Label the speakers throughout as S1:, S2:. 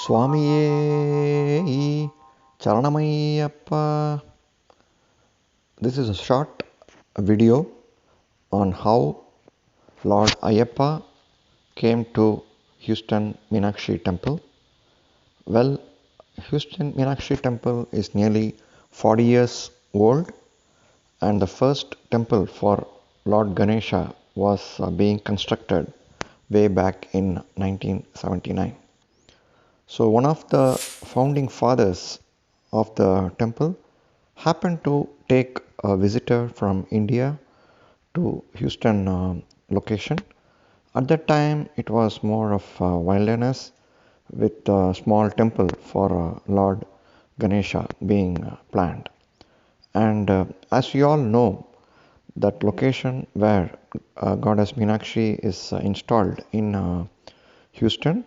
S1: Swamiye Charanamayappa. This is a short video on how Lord Ayappa came to Houston Minakshi Temple. Well, Houston Minakshi Temple is nearly 40 years old and the first temple for Lord Ganesha was uh, being constructed way back in 1979. So, one of the founding fathers of the temple happened to take a visitor from India to Houston uh, location. At that time, it was more of uh, wilderness with a small temple for uh, Lord Ganesha being uh, planned. And uh, as we all know, that location where uh, Goddess Meenakshi is uh, installed in Houston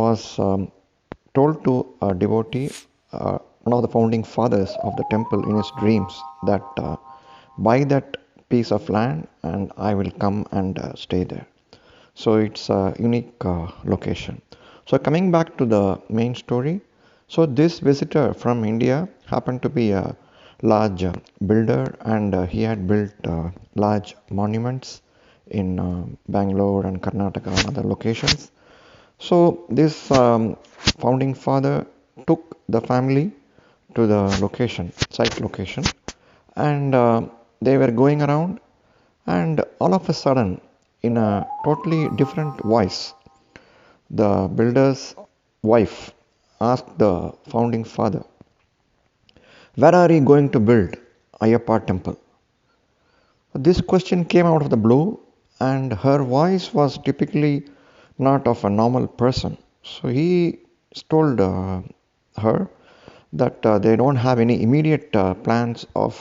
S1: was um, told to a devotee, uh, one of the founding fathers of the temple, in his dreams that uh, buy that piece of land and I will come and uh, stay there. So it's a unique uh, location. So coming back to the main story, so this visitor from India happened to be a large builder and uh, he had built uh, large monuments in uh, Bangalore and Karnataka and other locations. So this um, founding father took the family to the location, site location, and uh, they were going around, and all of a sudden, in a totally different voice, the builder's wife asked the founding father, Where are you going to build Ayappa temple? This question came out of the blue, and her voice was typically not of a normal person. So he told uh, her that uh, they don't have any immediate uh, plans of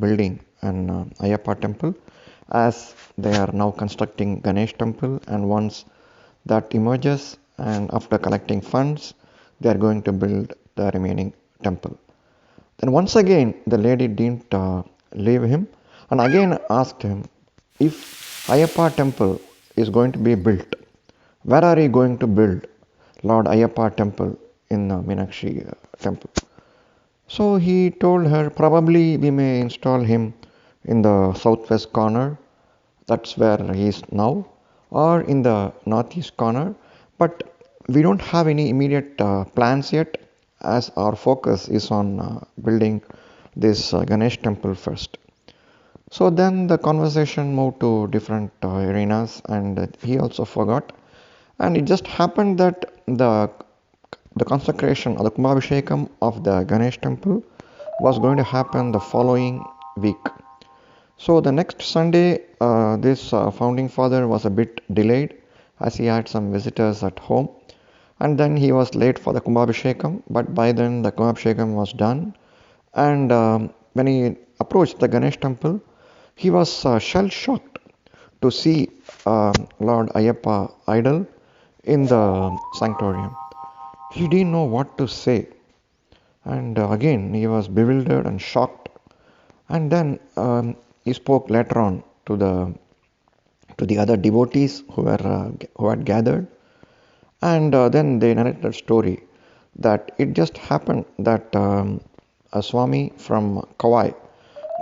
S1: building an Ayappa temple as they are now constructing Ganesh temple and once that emerges and after collecting funds they are going to build the remaining temple. Then once again the lady didn't uh, leave him and again asked him if Ayappa temple is going to be built, where are you going to build Lord Ayappa temple in the Meenakshi uh, temple? So he told her probably we may install him in the southwest corner, that's where he is now, or in the northeast corner, but we don't have any immediate uh, plans yet as our focus is on uh, building this uh, Ganesh temple first. So then the conversation moved to different uh, arenas and he also forgot and it just happened that the the consecration or the Kumbhabhishekam of the Ganesh temple was going to happen the following week. So the next Sunday, uh, this uh, founding father was a bit delayed as he had some visitors at home, and then he was late for the Kumbhabhishekam. But by then the Kumbhabhishekam was done, and um, when he approached the Ganesh temple, he was uh, shell shocked to see uh, Lord Ayappa idol in the sanctorium. He didn't know what to say, and uh, again he was bewildered and shocked. And then um, he spoke later on to the to the other devotees who were uh, who had gathered, and uh, then they narrated a story that it just happened that um, a Swami from Kauai,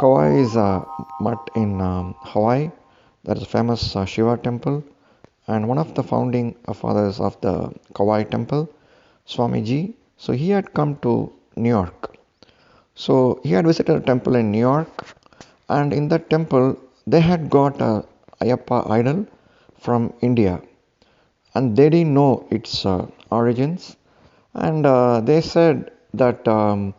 S1: Kauai is a mutt in um, Hawaii, that is a famous uh, Shiva temple, and one of the founding fathers of the Kauai temple, Swamiji. So he had come to New York. So he had visited a temple in New York, and in that temple they had got a Ayappa idol from India, and they didn't know its uh, origins, and uh, they said that um,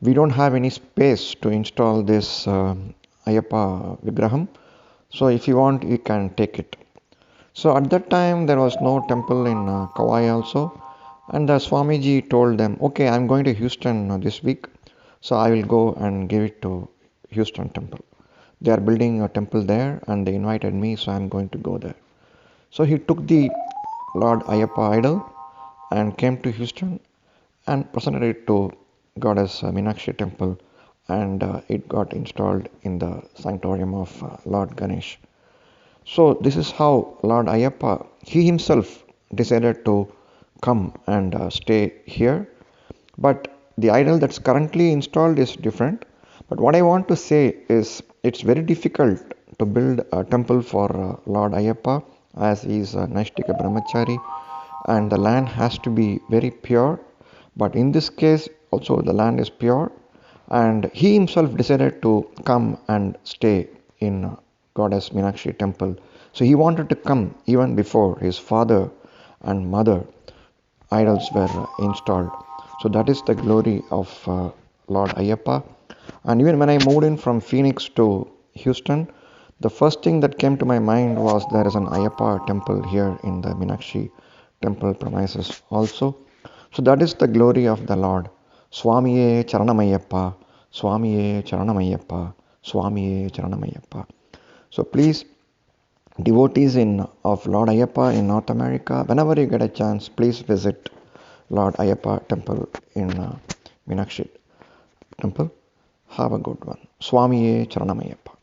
S1: we don't have any space to install this um Ayappa Vigraham, so if you want, you can take it. So at that time there was no temple in uh, Kauai also, and the Swamiji told them, "Okay, I'm going to Houston uh, this week, so I will go and give it to Houston temple. They are building a temple there, and they invited me, so I'm going to go there." So he took the Lord Ayappa idol and came to Houston and presented it to Goddess Meenakshi temple, and uh, it got installed in the sanctorium of uh, Lord Ganesh. So this is how Lord Ayappa, he himself decided to come and uh, stay here. But the idol that's currently installed is different. But what I want to say is it's very difficult to build a temple for uh, Lord Ayappa as he is a Naishtika Brahmachari and the land has to be very pure. But in this case, also the land is pure and he himself decided to come and stay in goddess Meenakshi temple. So he wanted to come even before his father and mother idols were installed. So that is the glory of uh, Lord Ayappa. And even when I moved in from Phoenix to Houston, the first thing that came to my mind was there is an Ayappa temple here in the Meenakshi temple premises also. So that is the glory of the Lord. Swamiye Charanamayappa, Swamiye Charanamayappa, Swamiye Charanamayappa. So please, devotees in of Lord Ayappa in North America, whenever you get a chance, please visit Lord Ayappa temple in uh, Meenakshi temple. Have a good one. Swamiye Charanamayappa.